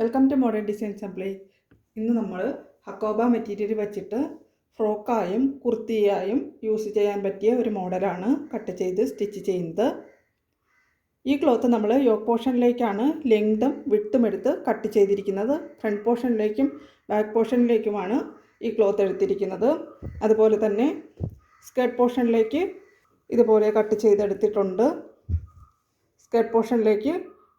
Welcome to modern design supply ഇന്ന് നമ്മൾ hakoba material വെച്ചിട്ട് ഫ്രോക്കായും കുർത്തിയായും യൂസ് ചെയ്യാൻ പറ്റിയ ഒരു മോഡലാണ് കട്ട് ചെയ്ത് സ്റ്റിച്ച് ചെയ്യുന്നത്. ഈ ക്ലോത്ത് നമ്മൾ യോക്ക് പോർഷനിലേക്കാണ് ലെങ്തും വിട്ടും എടുത്ത് കട്ട് ചെയ്തിരിക്കുന്നത്. ഫ്രണ്ട് പോർഷനിലേക്കും ബാക്ക് പോർഷനിലേക്കുമാണ് ഈ ക്ലോത്ത് എടുത്തിരിക്കുന്നത്. അതുപോലെ തന്നെ സ്കേർട്ട് പോർഷനിലേക്ക് ഇതുപോലെ കട്ട് ചെയ്തെടുത്തിട്ടുണ്ട്. സ്കേർട്ട് പോർഷനിലേക്ക്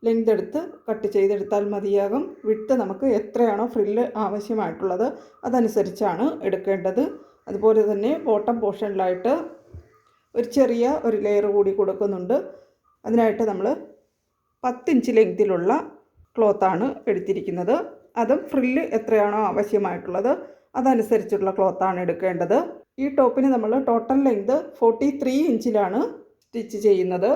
ലെങ്ത് എടുത്ത് കട്ട് ചെയ്തെടുത്താൽ മതിയാകും. വിട്ട് നമുക്ക് എത്രയാണോ ഫ്രില്ല് ആവശ്യമായിട്ടുള്ളത് അതനുസരിച്ചാണ് എടുക്കേണ്ടത്. അതുപോലെ തന്നെ ബോട്ടം പോർഷനിലായിട്ട് ഒരു ചെറിയ ഒരു ലെയർ കൂടി കൊടുക്കുന്നുണ്ട്. അതിനായിട്ട് നമ്മൾ പത്തിഞ്ച് ലെങ്തിലുള്ള ക്ലോത്താണ് എടുത്തിരിക്കുന്നത്. അതും ഫ്രില്ല് എത്രയാണോ ആവശ്യമായിട്ടുള്ളത് അതനുസരിച്ചുള്ള ക്ലോത്താണ് എടുക്കേണ്ടത്. ഈ ടോപ്പിന് നമ്മൾ ടോട്ടൽ ലെങ്ത് ഫോർട്ടി ത്രീ ഇഞ്ചിലാണ് സ്റ്റിച്ച് ചെയ്യുന്നത്.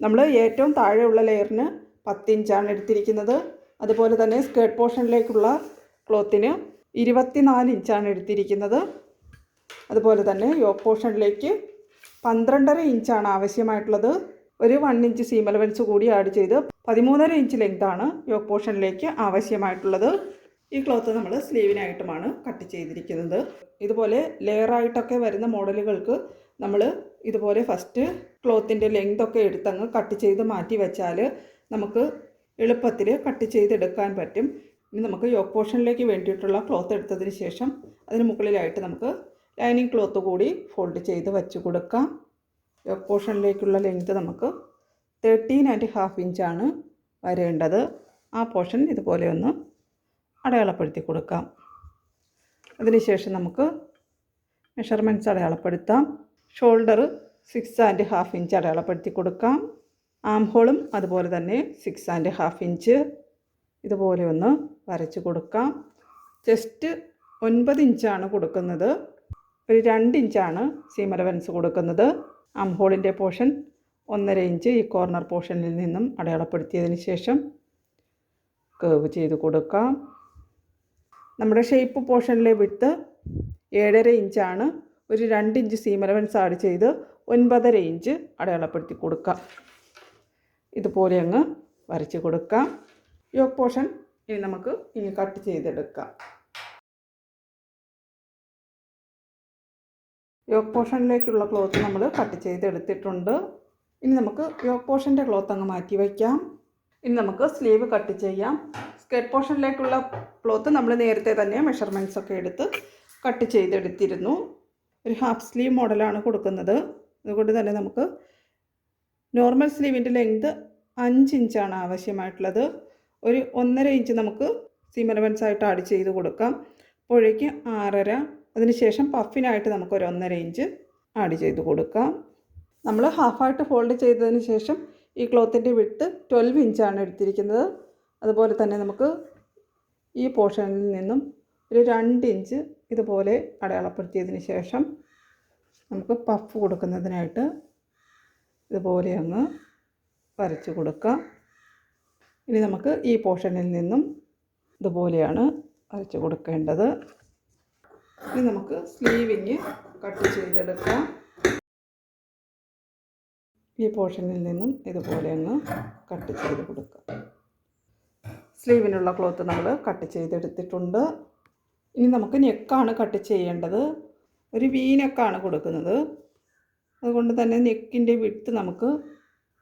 നമ്മൾ ഏറ്റവും താഴെയുള്ള ലെയറിന് പത്ത് ഇഞ്ചാണ് എടുത്തിരിക്കുന്നത്. അതുപോലെ തന്നെ സ്കേർട്ട് പോർഷനിലേക്കുള്ള ക്ലോത്തിന് ഇരുപത്തിനാല് ഇഞ്ചാണ് എടുത്തിരിക്കുന്നത്. അതുപോലെ തന്നെ യോക്ക് പോർഷനിലേക്ക് പന്ത്രണ്ടര ഇഞ്ചാണ് ആവശ്യമായിട്ടുള്ളത്. ഒരു വൺ ഇഞ്ച് സീം അലവൻസ് കൂടി ആഡ് ചെയ്ത് പതിമൂന്നര ഇഞ്ച് ലെങ്താണ് യോക്ക് പോർഷനിലേക്ക് ആവശ്യമായിട്ടുള്ളത്. ഈ ക്ലോത്ത് നമ്മൾ സ്ലീവിനായിട്ടുമാണ് കട്ട് ചെയ്തിരിക്കുന്നത്. ഇതുപോലെ ലെയറായിട്ടൊക്കെ വരുന്ന മോഡലുകൾക്ക് നമ്മൾ ഇതുപോലെ ഫസ്റ്റ് ക്ലോത്തിന്റെ ലെങ്ത് ഒക്കെ എടുത്തങ്ങ് കട്ട് ചെയ്ത് മാറ്റി വെച്ചാൽ നമുക്ക് എളുപ്പത്തിൽ കട്ട് ചെയ്തെടുക്കാൻ പറ്റും. ഇനി നമുക്ക് യോക്ക് പോർഷനിലേക്ക് വേണ്ടിയിട്ടുള്ള ക്ലോത്ത് എടുത്തതിന് ശേഷം അതിന് മുകളിലായിട്ട് നമുക്ക് ലൈനിങ് ക്ലോത്ത് കൂടി ഫോൾഡ് ചെയ്ത് വെച്ച് കൊടുക്കാം. യോക്ക് പോർഷനിലേക്കുള്ള ലെങ്ത് നമുക്ക് തേർട്ടീൻ ആൻഡ് ഹാഫ് ഇഞ്ചാണ് വരേണ്ടത്. ആ പോർഷൻ ഇതുപോലെ ഒന്ന് അടയാളപ്പെടുത്തി കൊടുക്കാം. അതിനുശേഷം നമുക്ക് മെഷർമെന്റ്സ് അടയാളപ്പെടുത്താം. Shoulder six and half inch അടയാളപ്പെടുത്തി കൊടുക്കാം. ആം ഹോളും അതുപോലെ തന്നെ സിക്സ് ആൻഡ് ഹാഫ് ഇഞ്ച് ഇതുപോലെ ഒന്ന് വരച്ച് കൊടുക്കാം. ചെസ്റ്റ് ഒൻപത് ഇഞ്ചാണ് കൊടുക്കുന്നത്. ഒരു രണ്ട് ഇഞ്ചാണ് സീം അലവൻസ് കൊടുക്കുന്നത്. ആം ഹോളിന്റെ പോർഷൻ ഒന്നര ഇഞ്ച് ഈ കോർണർ പോർഷനിൽ നിന്നും അടയാളപ്പെടുത്തിയതിന് ശേഷം കേവ് ചെയ്ത് കൊടുക്കാം. നമ്മുടെ ഷേപ്പ് പോർഷനിലെ വിട്ട് ഏഴര ഇഞ്ചാണ് ഒരു രണ്ട് ഇഞ്ച് സീം അലവൻസ് ആഡ് ചെയ്ത് ഒൻപതര ഇഞ്ച് അടയാളപ്പെടുത്തി കൊടുക്കാം. ഇതുപോലെ അങ്ങ് വരച്ച് കൊടുക്കാം. യോക്ക് പോർഷൻ ഇനി നമുക്ക് ഇനി കട്ട് ചെയ്തെടുക്കാം. യോക്ക് പോർഷനിലേക്കുള്ള ക്ലോത്ത് നമ്മൾ കട്ട് ചെയ്തെടുത്തിട്ടുണ്ട്. ഇനി നമുക്ക് യോക്ക് പോർഷന്റെ ക്ലോത്ത് അങ്ങ് മാറ്റി വയ്ക്കാം. ഇനി നമുക്ക് സ്ലീവ് കട്ട് ചെയ്യാം. സ്കേർട്ട് പോർഷനിലേക്കുള്ള ക്ലോത്ത് നമ്മൾ നേരത്തെ തന്നെ മെഷർമെന്റ്സ് ഒക്കെ എടുത്ത് കട്ട് ചെയ്തെടുത്തിരുന്നു. ഒരു ഹാഫ് സ്ലീവ് മോഡലാണ് കൊടുക്കുന്നത്. അതുകൊണ്ട് തന്നെ നമുക്ക് നോർമൽ സ്ലീവിന്റെ ലെങ്ത് അഞ്ച് ഇഞ്ചാണ് ആവശ്യമായിട്ടുള്ളത്. ഒരു ഒന്നര ഇഞ്ച് നമുക്ക് സീം അലവൻസ് ആയിട്ട് ആഡ് ചെയ്ത് കൊടുക്കാം. അപ്പോഴേക്ക് ആറര അതിനുശേഷം പഫിനായിട്ട് നമുക്കൊരു ഒന്നര ഇഞ്ച് ആഡ് ചെയ്ത് കൊടുക്കാം. നമ്മൾ ഹാഫായിട്ട് ഫോൾഡ് ചെയ്തതിന് ശേഷം ഈ ക്ലോത്തിന്റെ വിട്ട് ട്വൽവ് ഇഞ്ചാണ് എടുത്തിരിക്കുന്നത്. അതുപോലെ തന്നെ നമുക്ക് ഈ പോർഷനിൽ നിന്നും ഒരു രണ്ട് ഇഞ്ച് ഇതുപോലെ അടയാളപ്പെടുത്തിയതിന് ശേഷം നമുക്ക് പഫ് കൊടുക്കുന്നതിനായിട്ട് ഇതുപോലെ അങ്ങ് വരച്ച് കൊടുക്കാം. ഇനി നമുക്ക് ഈ പോർഷനിൽ നിന്നും ഇതുപോലെയാണ് വരച്ച് കൊടുക്കേണ്ടത്. ഇനി നമുക്ക് സ്ലീവിങ് കട്ട് ചെയ്തെടുക്കാം. ഈ പോർഷനിൽ നിന്നും ഇതുപോലെ അങ്ങ് കട്ട് ചെയ്ത് കൊടുക്കാം. സ്ലീവിനുള്ള ക്ലോത്ത് നമ്മൾ കട്ട് ചെയ്തെടുത്തിട്ടുണ്ട്. ഇനി നമുക്ക് നെക്കാണ് കട്ട് ചെയ്യേണ്ടത്. ഒരു വീനെക്കാണ് കൊടുക്കുന്നത്. അതുകൊണ്ട് തന്നെ നെക്കിന്റെ വിട്ട് നമുക്ക്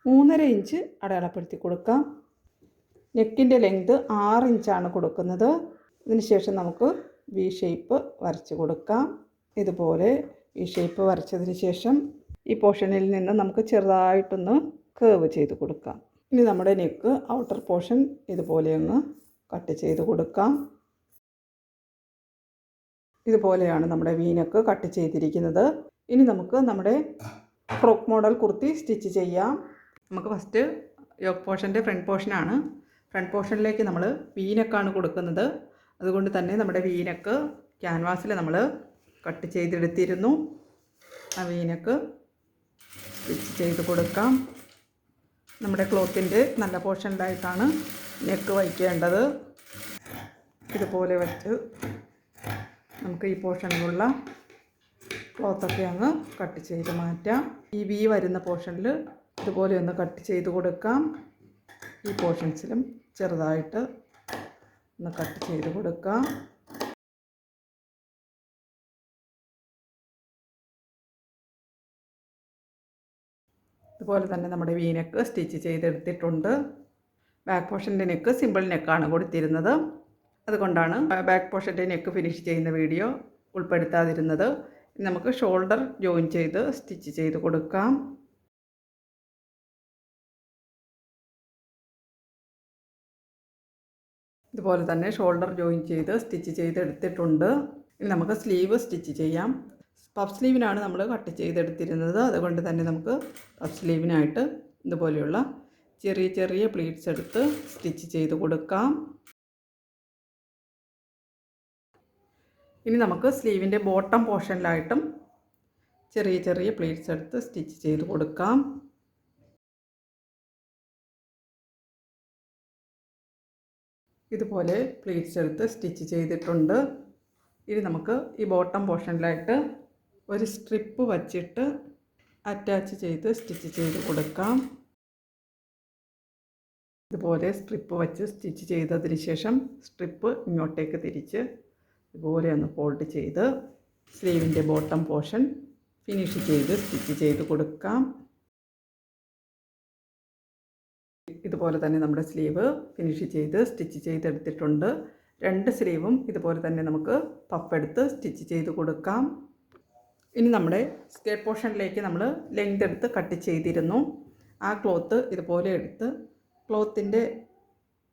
മൂന്നര ഇഞ്ച് അടയാളപ്പെടുത്തി കൊടുക്കാം. നെക്കിന്റെ ലെങ്ത് ആറ് ഇഞ്ചാണ് കൊടുക്കുന്നത്. അതിനുശേഷം നമുക്ക് വി ഷേപ്പ് വരച്ച് കൊടുക്കാം. ഇതുപോലെ വി ഷേപ്പ് വരച്ചതിന് ശേഷം ഈ പോർഷനിൽ നിന്ന് നമുക്ക് ചെറുതായിട്ടൊന്ന് കേവ് ചെയ്ത് കൊടുക്കാം. ഇനി നമ്മുടെ നെക്ക് ഔട്ടർ പോർഷൻ ഇതുപോലെ ഒന്ന് കട്ട് ചെയ്ത് കൊടുക്കാം. ഇതുപോലെയാണ് നമ്മുടെ വീനക്ക് കട്ട് ചെയ്തിരിക്കുന്നത്. ഇനി നമുക്ക് നമ്മുടെ ഫ്രോക്ക് മോഡൽ കുർത്തി സ്റ്റിച്ച് ചെയ്യാം. നമുക്ക് ഫസ്റ്റ് യോഗ പോർഷന്റെ ഫ്രണ്ട് പോർഷനാണ് ഫ്രണ്ട് പോർഷനിലേക്ക് നമ്മൾ വീനക്കാണ് കൊടുക്കുന്നത്. അതുകൊണ്ട് തന്നെ നമ്മുടെ വീനക്ക് ക്യാൻവാസിൽ നമ്മൾ കട്ട് ചെയ്തെടുത്തിരുന്നു. ആ വീനക്ക് സ്റ്റിച്ച് ചെയ്ത് കൊടുക്കാം. നമ്മുടെ ക്ലോത്തിന്റെ നല്ല പോർഷനിലായിട്ടാണ് നെക്ക് വയ്ക്കേണ്ടത്. ഇതുപോലെ വെച്ച് നമുക്ക് ഈ പോർഷനിലുള്ള ക്ലോത്തൊക്കെ അങ്ങ് കട്ട് ചെയ്ത് മാറ്റാം. ഈ വി വരുന്ന പോർഷനിൽ ഇതുപോലെ ഒന്ന് കട്ട് ചെയ്ത് കൊടുക്കാം. ഈ പോർഷൻസിലും ചെറുതായിട്ട് ഒന്ന് കട്ട് ചെയ്ത് കൊടുക്കാം. ഇതുപോലെ തന്നെ നമ്മുടെ വീനെക്ക് സ്റ്റിച്ച് ചെയ്തെടുത്തിട്ടുണ്ട്. ബാക്ക് പോർഷന്റെ നെക്ക് സിമ്പിൾ നെക്കാണ് കൊടുത്തിരുന്നത്. അതുകൊണ്ടാണ് ബാക്ക് പോർഷന്റെ നെക്ക് ഫിനിഷ് ചെയ്യുന്ന വീഡിയോ ഉൾപ്പെടുത്താതിരുന്നത്. നമുക്ക് ഷോൾഡർ ജോയിൻ ചെയ്ത് സ്റ്റിച്ച് ചെയ്ത് കൊടുക്കാം. ഇതുപോലെ തന്നെ ഷോൾഡർ ജോയിൻ ചെയ്ത് സ്റ്റിച്ച് ചെയ്തെടുത്തിട്ടുണ്ട് ഇനി നമുക്ക് സ്ലീവ് സ്റ്റിച്ച് ചെയ്യാം. പഫ് സ്ലീവിനാണ് നമ്മൾ കട്ട് ചെയ്തെടുത്തിരുന്നത്. അതുകൊണ്ട് തന്നെ നമുക്ക് പഫ് സ്ലീവിനായിട്ട് ഇതുപോലെയുള്ള ചെറിയ ചെറിയ പ്ലീറ്റ്സ് എടുത്ത് സ്റ്റിച്ച് ചെയ്ത് കൊടുക്കാം. ഇനി നമുക്ക് സ്ലീവിന്റെ ബോട്ടം പോർഷനിലായിട്ടും ചെറിയ ചെറിയ പ്ലീറ്റ്സ് എടുത്ത് സ്റ്റിച്ച് ചെയ്ത് കൊടുക്കാം. ഇതുപോലെ പ്ലീറ്റ്സ് എടുത്ത് സ്റ്റിച്ച് ചെയ്തിട്ടുണ്ട്. ഇനി നമുക്ക് ഈ ബോട്ടം പോർഷനിലായിട്ട് ഒരു സ്ട്രിപ്പ് വച്ചിട്ട് അറ്റാച്ച് ചെയ്ത് സ്റ്റിച്ച് ചെയ്ത് കൊടുക്കാം. ഇതുപോലെ സ്ട്രിപ്പ് വച്ച് സ്റ്റിച്ച് ചെയ്തതിന് ശേഷം സ്ട്രിപ്പ് ഇങ്ങോട്ടേക്ക് തിരിച്ച് ഇതുപോലെ ഒന്ന് ഫോൾഡ് ചെയ്ത് സ്ലീവിന്റെ ബോട്ടം പോർഷൻ ഫിനിഷ് ചെയ്ത് സ്റ്റിച്ച് ചെയ്ത് കൊടുക്കാം. ഇതുപോലെ തന്നെ നമ്മുടെ സ്ലീവ് ഫിനിഷ് ചെയ്ത് സ്റ്റിച്ച് ചെയ്തെടുത്തിട്ടുണ്ട്. രണ്ട് സ്ലീവും ഇതുപോലെ തന്നെ നമുക്ക് പഫ് സ്റ്റിച്ച് ചെയ്ത് കൊടുക്കാം. ഇനി നമ്മുടെ സ്കേർട്ട് പോർഷനിലേക്ക് നമ്മൾ ലെങ്ത് എടുത്ത് കട്ട് ചെയ്തിരുന്നു. ആ ക്ലോത്ത് ഇതുപോലെ എടുത്ത് ക്ലോത്തിന്റെ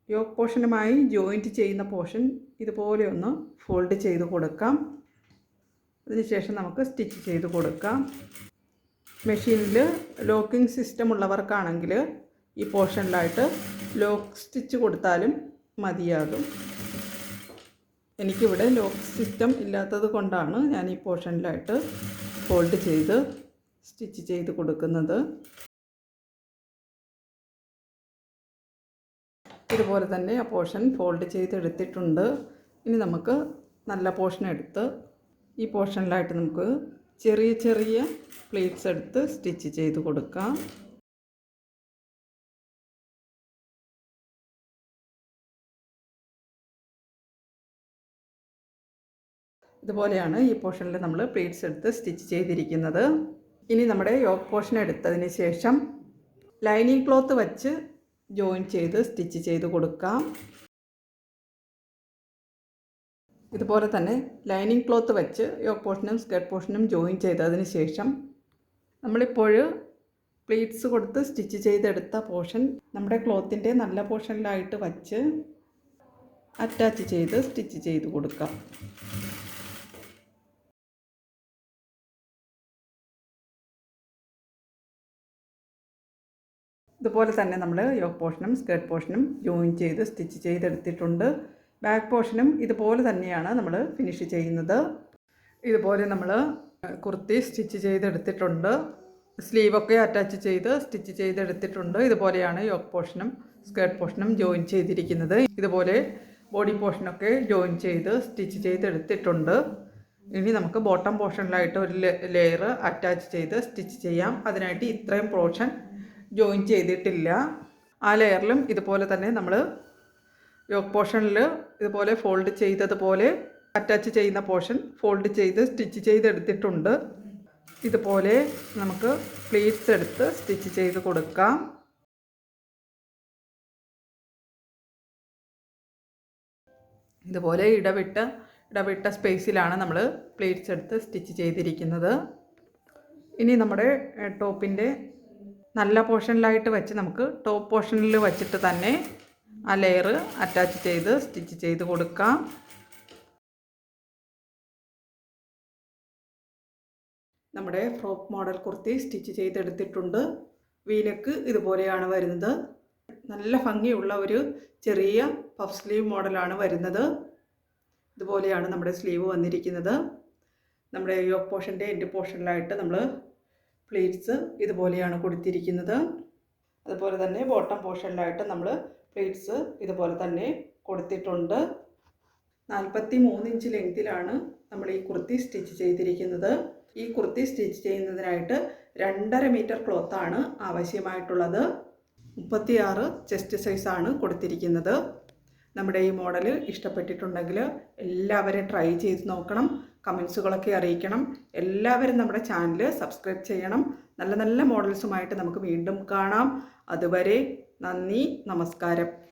യോക്ക് പോർഷനുമായി ജോയിന്റ് ചെയ്യുന്ന പോർഷൻ ഇതുപോലെ ഒന്ന് ഫോൾഡ് ചെയ്ത് കൊടുക്കാം. അതിനുശേഷം നമുക്ക് സ്റ്റിച്ച് ചെയ്ത് കൊടുക്കാം. മെഷീനിൽ ലോക്കിംഗ് സിസ്റ്റം ഉള്ളവർക്കാണെങ്കിൽ ഈ പോർഷനിലായിട്ട് ലോക്ക് സ്റ്റിച്ച് കൊടുത്താലും മതിയാകും. എനിക്കിവിടെ ലോക്ക് സിസ്റ്റം ഇല്ലാത്തത് കൊണ്ടാണ് ഞാൻ ഈ പോർഷനിലായിട്ട് ഫോൾഡ് ചെയ്ത് സ്റ്റിച്ച് ചെയ്ത് കൊടുക്കുന്നത്. ഇതുപോലെ തന്നെ ആ പോർഷൻ ഫോൾഡ് ചെയ്തെടുത്തിട്ടുണ്ട്. ഇനി നമുക്ക് നല്ല പോർഷൻ എടുത്ത് ഈ പോർഷനിലായിട്ട് നമുക്ക് ചെറിയ ചെറിയ പ്ലേറ്റ്സ് എടുത്ത് സ്റ്റിച്ച് ചെയ്ത് കൊടുക്കാം. ഇതുപോലെയാണ് ഈ പോർഷനിൽ നമ്മൾ പ്ലീറ്റ്സ് എടുത്ത് സ്റ്റിച്ച് ചെയ്തിരിക്കുന്നത്. ഇനി നമ്മുടെ യോക്ക് പോർഷൻ എടുത്തതിന് ശേഷം ലൈനിങ് ക്ലോത്ത് വച്ച് ജോയിൻ ചെയ്ത് സ്റ്റിച്ച് ചെയ്ത് കൊടുക്കാം. ഇതുപോലെ തന്നെ ലൈനിങ് ക്ലോത്ത് വെച്ച് യോക്ക് പോർഷനും സ്കേർട്ട് പോർഷനും ജോയിൻ ചെയ്തതിന് ശേഷം നമ്മളിപ്പോൾ പ്ലീറ്റ്സ് കൊടുത്ത് സ്റ്റിച്ച് ചെയ്തെടുത്ത പോർഷൻ നമ്മുടെ ക്ലോത്തിന്റെ നല്ല പോർഷനിലായിട്ട് വച്ച് അറ്റാച്ച് ചെയ്ത് സ്റ്റിച്ച് ചെയ്ത് കൊടുക്കാം. ഇതുപോലെ തന്നെ നമ്മൾ യോക്ക് പോർഷനും സ്കേർട്ട് പോർഷനും ജോയിൻ ചെയ്ത് സ്റ്റിച്ച് ചെയ്തെടുത്തിട്ടുണ്ട്. ബാക്ക് പോർഷനും ഇതുപോലെ തന്നെയാണ് നമ്മൾ ഫിനിഷ് ചെയ്യുന്നത്. ഇതുപോലെ നമ്മൾ കുർത്തി സ്റ്റിച്ച് ചെയ്തെടുത്തിട്ടുണ്ട്. സ്ലീവൊക്കെ അറ്റാച്ച് ചെയ്ത് സ്റ്റിച്ച് ചെയ്തെടുത്തിട്ടുണ്ട്. ഇതുപോലെയാണ് യോക്ക് പോർഷനും സ്കേർട്ട് പോർഷനും ജോയിൻ ചെയ്തിരിക്കുന്നത്. ഇതുപോലെ ബോഡി പോർഷനൊക്കെ ജോയിൻ ചെയ്ത് സ്റ്റിച്ച് ചെയ്തെടുത്തിട്ടുണ്ട്. ഇനി നമുക്ക് ബോട്ടം പോർഷനിലായിട്ട് ഒരു ലെയർ അറ്റാച്ച് ചെയ്ത് സ്റ്റിച്ച് ചെയ്യാം. അതിനായിട്ട് ഇത്രയും പോർഷൻ ജോയിൻ ചെയ്തിട്ടില്ല. ആ ലെയറിലും ഇതുപോലെ തന്നെ നമ്മൾ യോക്ക് പോർഷനിൽ ഇതുപോലെ ഫോൾഡ് ചെയ്തതുപോലെ അറ്റാച്ച് ചെയ്യുന്ന പോർഷൻ ഫോൾഡ് ചെയ്ത് സ്റ്റിച്ച് ചെയ്തെടുത്തിട്ടുണ്ട്. ഇതുപോലെ നമുക്ക് പ്ലീറ്റ്സ് എടുത്ത് സ്റ്റിച്ച് ചെയ്ത് കൊടുക്കാം. ഇതുപോലെ ഇടവിട്ട ഇടവിട്ട സ്പേസിലാണ് നമ്മൾ പ്ലേറ്റ്സ് എടുത്ത് സ്റ്റിച്ച് ചെയ്തിരിക്കുന്നത്. ഇനി നമ്മുടെ ടോപ്പിന്റെ നല്ല പോർഷനിലായിട്ട് വെച്ച് നമുക്ക് ടോപ്പ് പോർഷനിൽ വെച്ചിട്ട് തന്നെ ആ ലെയർ അറ്റാച്ച് ചെയ്ത് സ്റ്റിച്ച് ചെയ്ത് കൊടുക്കാം. നമ്മുടെ ഫ്രോക്ക് മോഡൽ കുർത്തി സ്റ്റിച്ച് ചെയ്തെടുത്തിട്ടുണ്ട്. വീനക്ക് ഇതുപോലെയാണ് വരുന്നത്. നല്ല ഭംഗിയുള്ള ഒരു ചെറിയ പഫ് സ്ലീവ് മോഡലാണ് വരുന്നത്. ഇതുപോലെയാണ് നമ്മുടെ സ്ലീവ് വന്നിരിക്കുന്നത്. നമ്മുടെ യോക്ക് പോർഷന്റെ എൻഡ് പോർഷനിലായിട്ട് നമ്മൾ പ്ലേറ്റ്സ് ഇതുപോലെയാണ് കൊടുത്തിരിക്കുന്നത്. അതുപോലെ തന്നെ ബോട്ടം പോർഷനിലായിട്ട് നമ്മൾ പ്ലേറ്റ്സ് ഇതുപോലെ തന്നെ കൊടുത്തിട്ടുണ്ട്. നാൽപ്പത്തി മൂന്ന് ഇഞ്ച് ലെങ്തിലാണ് നമ്മൾ ഈ കുർത്തി സ്റ്റിച്ച് ചെയ്തിരിക്കുന്നത്. ഈ കുർത്തി സ്റ്റിച്ച് ചെയ്യുന്നതിനായിട്ട് രണ്ടര മീറ്റർ ക്ലോത്താണ് ആവശ്യമായിട്ടുള്ളത്. മുപ്പത്തിയാറ് ചെസ്റ്റ് സൈസാണ് കൊടുത്തിരിക്കുന്നത്. നമ്മുടെ ഈ മോഡൽ ഇഷ്ടപ്പെട്ടിട്ടുണ്ടെങ്കിൽ എല്ലാവരും ട്രൈ ചെയ്ത് നോക്കണം. കമൻസുകളൊക്കെ അറിയിക്കണം. എല്ലാവരും നമ്മുടെ ചാനൽ സബ്സ്ക്രൈബ് ചെയ്യണം. നല്ല നല്ല മോഡൽസുമായിട്ട് നമുക്ക് വീണ്ടും കാണാം. അതുവരെ നന്ദി നമസ്കാരം.